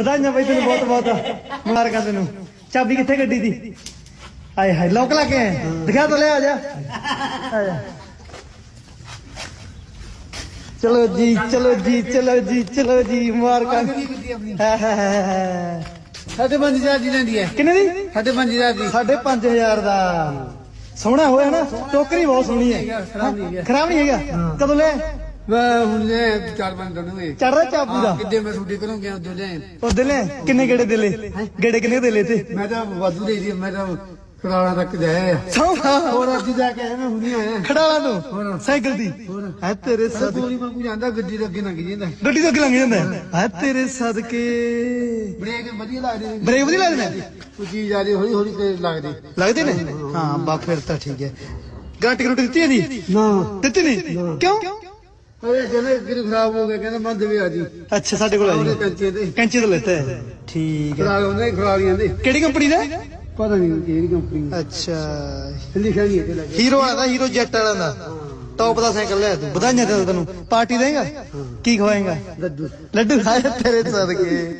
ਵਧਾਈਆਂ ਬਈ ਤੈਨੂੰ ਬਹੁਤ ਬਹੁਤ। ਮੁਬਾਰਕਾਂ ਤੈਨੂੰ। ਚਾਬੀ ਕਿੱਥੇ ਗੱਡੀ ਦੀ ਆਏ ਹਾਏ ਲੋਕ ਲਾ ਕੇ ਆਏ। ਦਿਖਾ ਤਾਂ ਲੈ ਆ ਜਾ। ਆ ਜਾ। ਚਲੋ ਜੀ ਚਲੋ ਜੀ ਚਲੋ ਜੀ ਚਲੋ ਜੀ ਮੁਬਾਰਕਾਂ। ਸਾਡੇ 5000 ਦੀ ਲੈਂਦੀ ਹੈ। ਕਿੰਨੇ ਦੀ? ਸਾਡੇ 5000 ਦੀ। ਸਾਢੇ 5000 ਦਾ। ਸੋਹਣਾ ਹੋਇਆ ਨਾ ਟੋਕਰੀ ਬਹੁਤ ਸੋਹਣੀ ਹੈ। ਖਰਾਬ ਨਹੀਂ ਹੈਗਾ? ਕਦੋਂ ਲੈ ਮੈਂ ਹੁਣ ਲੈ ਚਾਰ ਪੰਜ ਹੋਏ। ਚੜਦਾ ਚਾਬੀ ਦਾ ਕਿੱਦੇ ਮੈਂ ਛੁੱਟੀ ਕਰੂੰ ਗਿਆ ਉਦੋਂ ਲੈ। ਉਹ ਦਿਲੇ ਕਿੰਨੇ ਗੇੜੇ ਦਿਲੇ ਗੇੜੇ ਕਿੰਨੇ ਦਿਲੇ ਤੇ ਮੈਂ ਤਾਂ ਵਾਧੂ ਦੇ ਦੀ ਮੈਂ ਤਾਂ ਖਰਾਲਾ ਤੱਕ ਜਾਇਆ ਸੌਂਦਾ ਹੋਰ ਅੱਜ ਜਾ ਕੇ ਮੈਂ ਹੁਣੀ ਆਇਆ। ਖੜਾਲਾ ਤੂੰ ਸਾਈਕਲ ਦੀ? ਹੈ ਤੇਰੇ ਸਦ ਸਦਕੇ ਵਾਂਗੂ ਜਾਂਦਾ ਗੱਡੀ ਦੇ ਅੱਗੇ ਲੰਘ ਜਾਂਦਾ। ਗੱਡੀ ਤੋਂ ਅੱਗੇ ਲੰਘ ਜਾਂਦਾ? ਹੈ। ਤੇਰੇ ਸਦਕੇ। ਬ੍ਰੇਕ ਵਧੀਆ ਲੱਗਦੇ ਨੇ ਬ੍ਰੇਕ ਵਧੀਆ ਲੱਗਦੇ ਨੇ ਕੋਈ ਚੀਜ਼ ਆ ਰਹੀ ਹੌਲੀ ਹੌਲੀ ਤੇ ਲੱਗਦੀ। ਲੱਗਦੇ ਨੇ ਹਾਂ। ਬਾ ਫਿਰ ਤਾਂ ਠੀਕ ਹੈ। ਗਾਰੰਟੀ ਗਰੰਟੀ ਦਿੱਤੀ ਜੀ ਨਾ। ਦਿੱਤੀ ਨਹੀਂ? ਕਿਉਂ? ਅਰੇ ਜਨੇ ਗਿਰ ਖਰਾਬ ਹੋ ਗਿਆ ਕਹਿੰਦਾ ਮੈਂ ਦੇਵੇ ਆ ਜੀ। ਅੱਛਾ ਸਾਡੇ ਕੋਲ ਆ ਉਹਦੇ ਜੀ ਕੰਚੇ ਤੇ। ਕੈਂਚੀ ਤੋਂ ਲੈਤਾ ਹੈ। ਠੀਕ ਹੈ। ਖਰਾਬ ਹੁੰਦੇ ਖਰਾਲੀਆਂ ਦੇ ਕਿਹੜੀ ਕੰਪਨੀ ਦਾ? ਪਤਾ ਨਹੀਂ ਕਿਹੜੀ ਕੰਪਨੀ ਅੱਛਾ। ਲਿਖਿਆ ਨਹੀਂ ਇੱਥੇ ਲੱਗੇ ਹੀਰੋ ਵਾਲਾ ਦਾ ਹੀਰੋ ਜੈਟ ਵਾਲਾ ਦਾ ਟੌਪ ਦਾ ਸਾਈਕਲ ਲਿਆ ਤੂੰ। ਵਧਾਈਆਂ ਦੇ ਤੈਨੂੰ। ਪਾਰਟੀ ਦੇਂਗਾ? ਕੀ ਖਵਾਏਗਾ? ਲੱਡੂ। ਲੱਡੂ ਖਾਏ ਤੇਰੇ ਸਦਕੇ।